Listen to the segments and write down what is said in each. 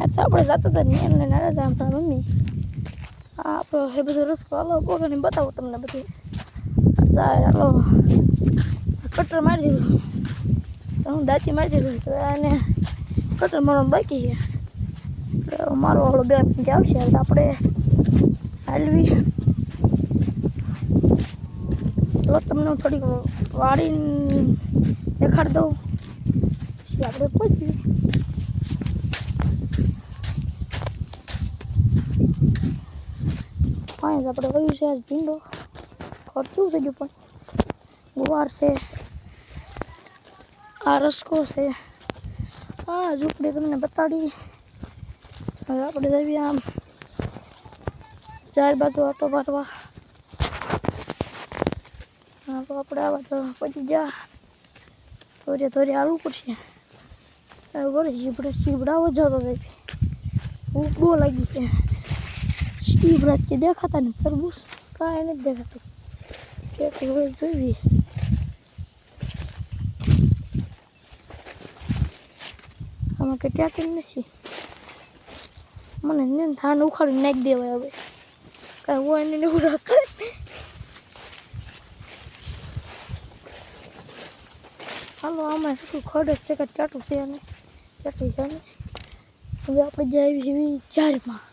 અચ્છા આપણે જતા હતા ને એમને નાના હતા, આપણા મમ્મી. આ આપણો હે બધો રસ્કો હાલો બોલો બતાવું તમને બધી. જાય હાલો. કટર મારી દીધું. તો હું દાંતી મારી દીધું તો આને કટર મારવાનું બાકી છે. એટલે મારો હાલો બે મિનિટ આવશે, એટલે આપણે હાલવી. તો તમને થોડીક વાળીને દેખાડી દઉં. પછી આપણે પહોંચીએ. પાણી આપણે વયું છે આજ ભીંડો. કેવું થઈ ગયું પણ. ગુવાર છે. આ રસકો છે. આ ઝૂંપડી તમને બતાડી. હવે આપણે જઈએ આમ. ચાર બાજુ આટો મારવા. તો આપણે આવા તો પછી જા. થોડે થોડી હાલવું પડશે. બરાબર શીબડે શીબડાવો જતો જાય ભૂખ લાગી છે. શીબડા કે દેખાતા ને તરબૂચ કાંઈ નથી દેખાતું કે હોય જોઈ આમાં કે ટ્યાટી નથી મને ને ધાન ઉખાડી નાખી દેવાય હવે કાંઈ હોય ને એવું રાખે હાલો આમાં શું ખડે છે કે ટાટું છે ને ટાટું છે ને હવે આપણે જાય એવી હા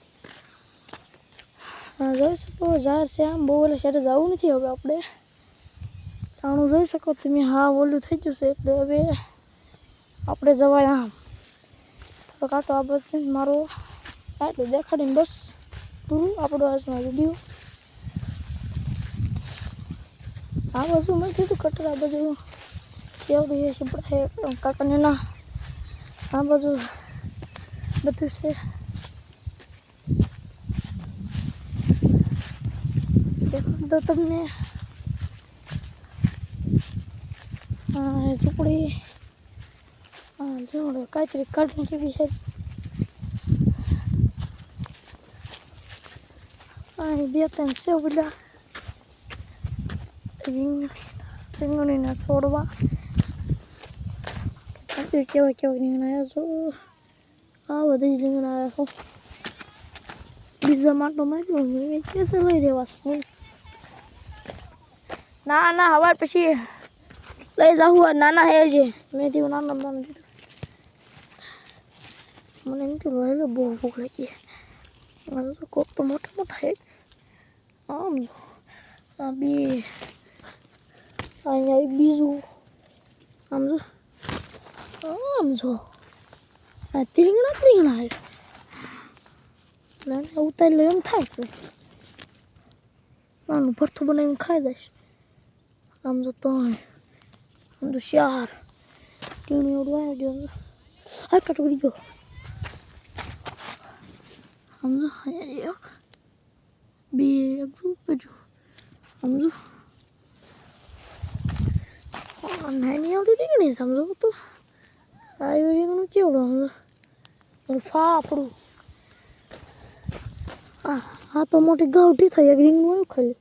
જોઈ શકો ઝાડ છે આમ. બહુ એટલે સાઈડે જવું નથી હવે આપણે. તાણું જોઈ શકો તમે. હા, ઓલું થઈ ગયું છે એટલે હવે આપણે જવાય આમ. તો કાંટો આ બધું મારો. આટલું દેખાડીને બસ પૂરું આપણો આજનો વીડિયો આ બાજુ મેં કીધું કટર આ બાજુ સેવડી છે કાકાને ના. આ બાજુ બધું છે. દો તમને ઝૂંપડી હા જોડે કાતરી કાઢી કેવી છે. બે ત્રણ છે બધા રીંગણી રીંગણીના છોડવા. કેવા કેવા રીંગણા આવ્યા છો? આ બધી જ રીંગણા આવ્યા છો. બીજા માટો માર્યો કેસે લઈ રહેવા ના ના હવાર પછી લઈ જાઉં નાના હે છે મેં થયું નાના નાના દીધું. મને એમ કે રહેલો બહુ ભૂખ લાગી મારો તો કોક તો મોટા મોટા હે આમ આ બી, અહીંયા બીજું, આમ જો આમ જો. આ ત્રીંગણા ત્રીંગણા હે ના ઉતારી લો, એમ થાય છે. નાનું ભરથું બનાવીને ખાઈ જઈશ આમ જો તો આમ તો શાર ટીણી એવડું આવી ગયો આ કટોરી ગયો આમ જો અહીંયા એક બે બધું આમ જો આ નાની એવડી રીંગણી સમજો તો આ એવું રીંગણું કેવડું સમજો ફાફડું આ આ તો મોટી ગાવઠી થઈ એક રીંગણું આવ્યું ખાલી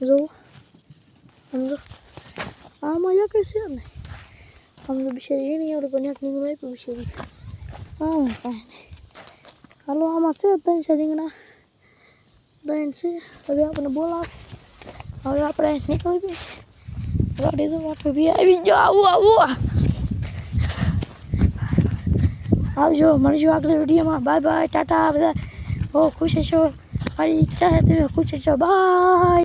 જો સમજો આમાં એક છે ને સમજો બિચારી એની આવડે પણ એક રીંગણું આપ્યું બિચારી હા કાંઈ નહીં હાલો આમાં છે ત્રણ છે રીંગણા ત્રણ છે હવે આપણે બોલાવે હવે આપણે નીકળી ગઈ ગાડી તો વાટો બી આવી ગયો આવું આવું આવજો મળજો આગળ વિડીયોમાં બાય બાય ટાટા બધા બહુ ખુશ છો મારી ઈચ્છા છે તમે ખુશ છો બાય